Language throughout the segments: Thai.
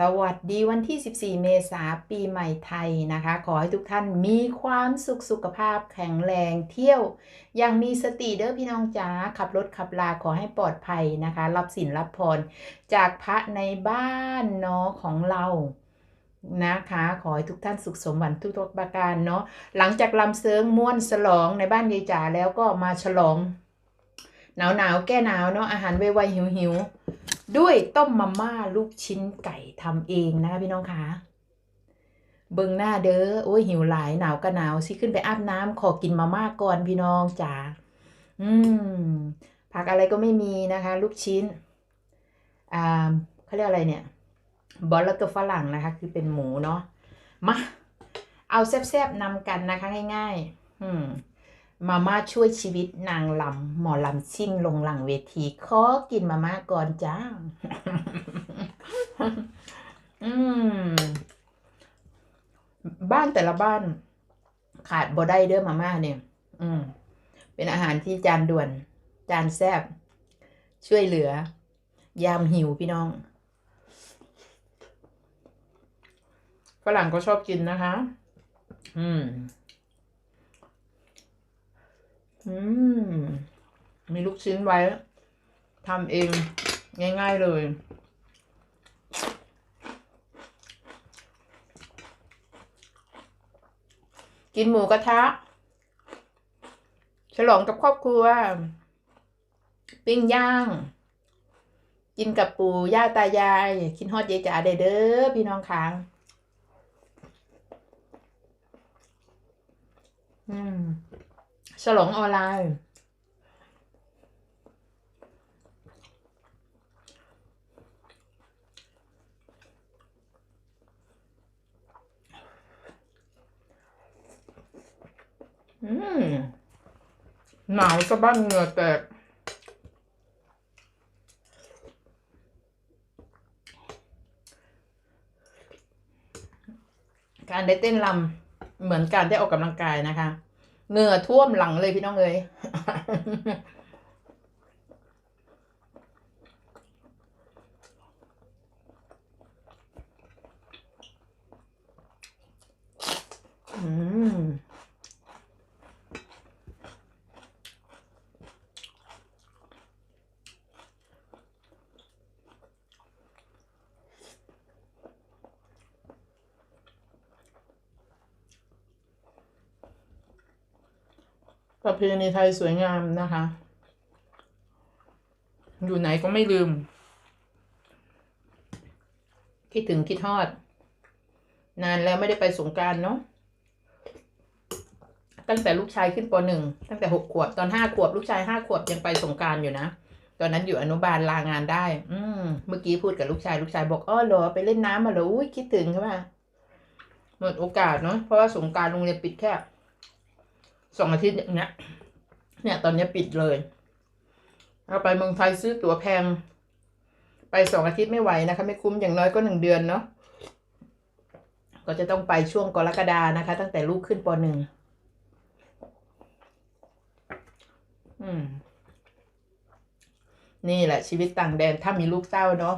สวัสดีวันที่ 14 เมษายนปีใหม่ไทยนะคะ ขอให้ทุกท่านมีความสุขสุขภาพแข็งแรงเที่ยว อย่างมีสติเด้อพี่น้องจ๋าขับรถขับลาขอให้ปลอดภัยนะคะ รับสินรับพร จากพระในบ้านเนาะของเรานะคะ ขอให้ทุกท่านสุขสมหวังทุกๆประการเนาะหลังจากลำเซิงม่วนฉลองในบ้านยายจ๋าแล้วก็มาฉลอง หนาวหนาวแก้หนาวเนาะอาหารไวๆหิวหิวด้วยต้มมาม่าลูกชิ้นไก่ทำเองนะคะพี่น้องคะเบิ่งหน้าเด้อโอ้ยหิวหลายหนาวก็หนาวสิขึ้นไปอาบน้ำขอกินมาม่าก่อนพี่น้องจ๋าอืมผักอะไรก็ไม่มีนะคะ ลูกชิ้นอ่าเขาเรียกอะไรเนี่ยบอลแล้วก็ฝรั่งนะคะ คือเป็นหมูเนาะมาเอาแซ่บๆนำกันนะคะง่าย ๆ อืม มาม่าช่วยชีวิตนางลำหมอลำชิ่งลงหลังเวทีขอกินมาม่าก่อนจ้า อืม บ้านแต่ละบ้าน ขาดบ่ได้เด้อมาม่าเนี่ย อืม เป็นอาหารที่จานด่วน จานแซบช่วยเหลือ ยามหิวพี่น้อง ฝรั่งก็ชอบกินนะคะ อืม อืม มีลูกชิ้นไว้ทำเองง่าย ๆ เลยกินหมูกระทะ ฉลองกับครอบครัว ปิ้งย่าง กินกับปู่ย่าตายาย กินฮอดเยายจ๋าเด้อเด้อพี่น้องค้างอืม ฉลองออนไลน์ อืม หนาวสะบั้นเหงื่อแตกการได้เต้นรำเหมือนการได้ออกกำลังกายนะคะ เหงื่อท่วมหลังเลยพี่น้องเลย อืม ประเพณีไทยสวยงามนะคะ อยู่ไหนก็ไม่ลืม คิดถึงคิดทอด นานแล้วไม่ได้ไปสงการเนาะตั้งแต่ลูกชายขึ้นปหนึ่งตั้งแต่หกขวบตอนห้าขวบ ลูกชายห้าขวบยังไปสงการอยู่นะตอนนั้นอยู่อนุบาลลางานได้ อืมเมื่อกี้พูดกับลูกชายลูกชายบอกอ้อเหรอไปเล่นน้ำมาเหรออุ้ยคิดถึงใช่ไหมหมดโอกาสเนาะเพราะว่าสงการโรงเรียนปิดแค่ สองอาทิตย์อย่างเนี้ย เนี่ยตอนนี้ปิดเลยเราไปเมืองไทยซื้อตั๋วแพง ไปสองอาทิตย์ไม่ไหวนะคะ ไม่คุ้มอย่างน้อยก็หนึ่งเดือนเนาะก็จะต้องไปช่วงกรกฎานะคะ ตั้งแต่ลูกขึ้นปหนึ่งนี่แหละชีวิตต่างแดนถ้ามีลูกเต้าเนาะ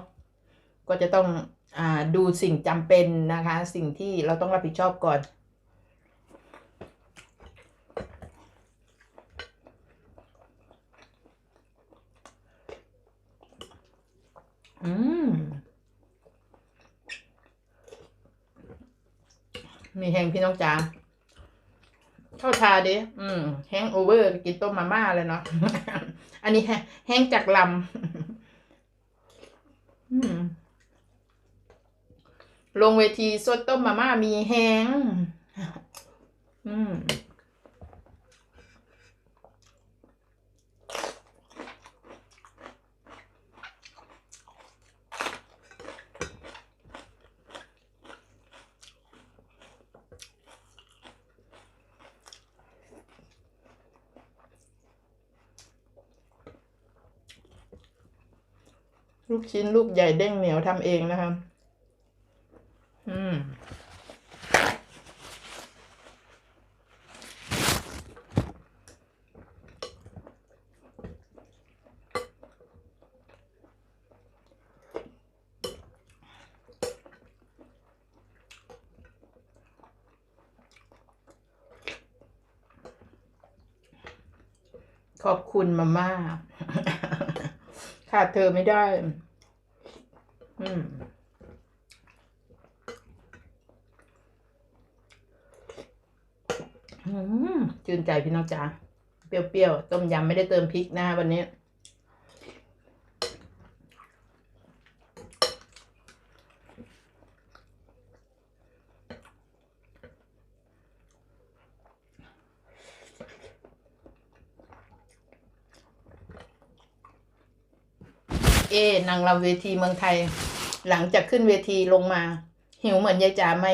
ก็จะต้องอดูสิ่งจำเป็นนะคะ สิ่งที่เราต้องรับผิดชอบก่อน อืมมีแห้งพี่น้องจ๋าเข้าทาดิอืม แห้งโอเวอร์ กินต้มมาม่าเลยเนาะ อันนี้แห้งแห้งจากลำ อืม ลงเวทีสดต้มมาม่ามีแห้ง อืม ลูกชิ้นลูกใหญ่เด้งเหนียวทำเองนะคะอืมขอบคุณมาม่าขาดเธอไม่ได้ อืมอืมชื่นใจพี่น้องจ๋าเปรี้ยวๆ ต้มยำไม่ได้เติมพริกนะวันนี้ เอ๊นางรำเวทีเมืองไทย หลังจากขึ้นเวทีลงมา หิวเหมือนยายจ๋าไหม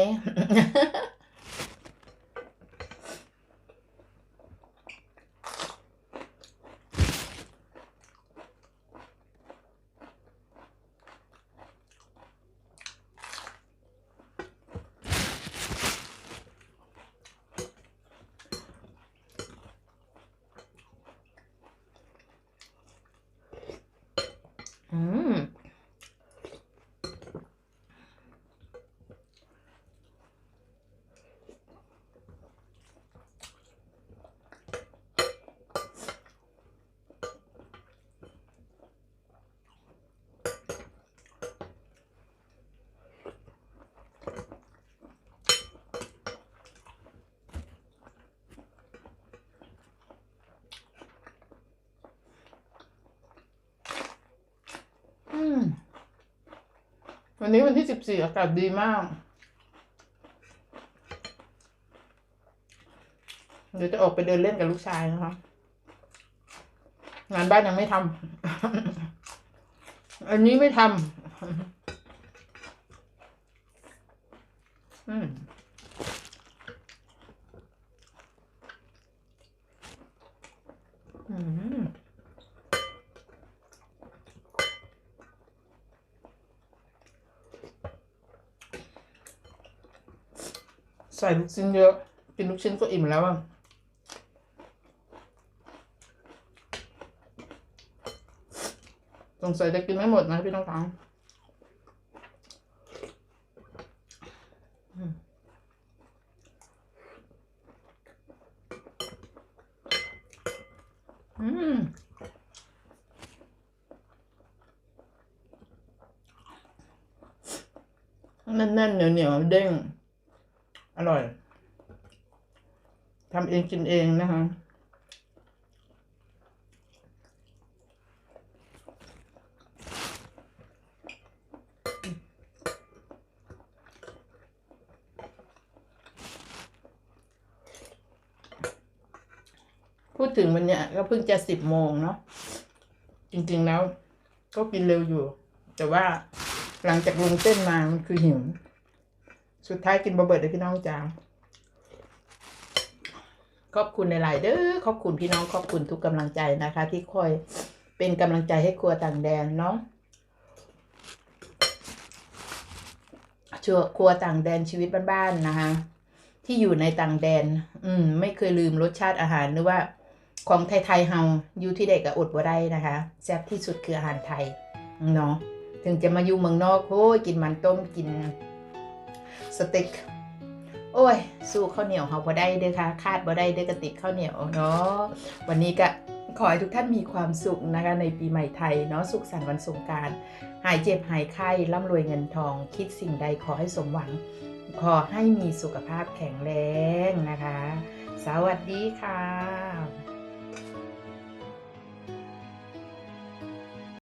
อืม อืม วันนี้วันที่สิบสี่อากาศดีมาก เดี๋ยวจะออกไปเดินเล่นกับลูกชายนะคะ งานบ้านยังไม่ทำ อันนี้ไม่ทำ อืม อืม ใส่ลูกชิ้นเยอะ กินลูกชิ้นก็อิ่มแล้วอะสงสัยจะกินไม่หมดนะพี่น้องฟังอืมอืมแน่นๆเหนียวๆเด้ง อร่อยทำเองกินเองนะคะ พูดถึงวันเนี้ยก็เพิ่งจะสิบโมงเนาะ จริงๆแล้วก็กินเร็วอยู่ แต่ว่าหลังจากลงเต้นมา มันคือหิว สุดท้ายกินบะเบิดเลยพี่น้องจ๋าขอบคุณในหลายๆเด้อขอบคุณพี่น้องขอบคุณทุกกำลังใจนะคะ ที่คอยเป็นกำลังใจให้ครัวต่างแดนเนาะชัวครัวต่างแดนชีวิตบ้านๆนะคะที่อยู่ในต่างแดน อืม ไม่เคยลืมรสชาติอาหารหรือว่าของไทยๆเฮาอยู่ที่เด็กก็อดบ่ได้นะคะแซ่บที่สุดคืออาหารไทยเนาะถึงจะมาอยู่เมืองนอกโอ้ยกินมันต้มกิน สเต็กโอ้ย สู้ข้าวเหนียวเฮาบ่ได้เด้อค่ะ คาดบ่ได้เด้อกระติกข้าวเหนียวเนาะวันนี้ก็ขอให้ทุกท่านมีความสุขนะคะในปีใหม่ไทยเนาะสุขสันต์วันสงการหายเจ็บหายไข้ร่ำรวยเงินทอง คิดสิ่งใดขอให้สมหวัง ขอให้มีสุขภาพแข็งแรงนะคะ สวัสดีค่ะ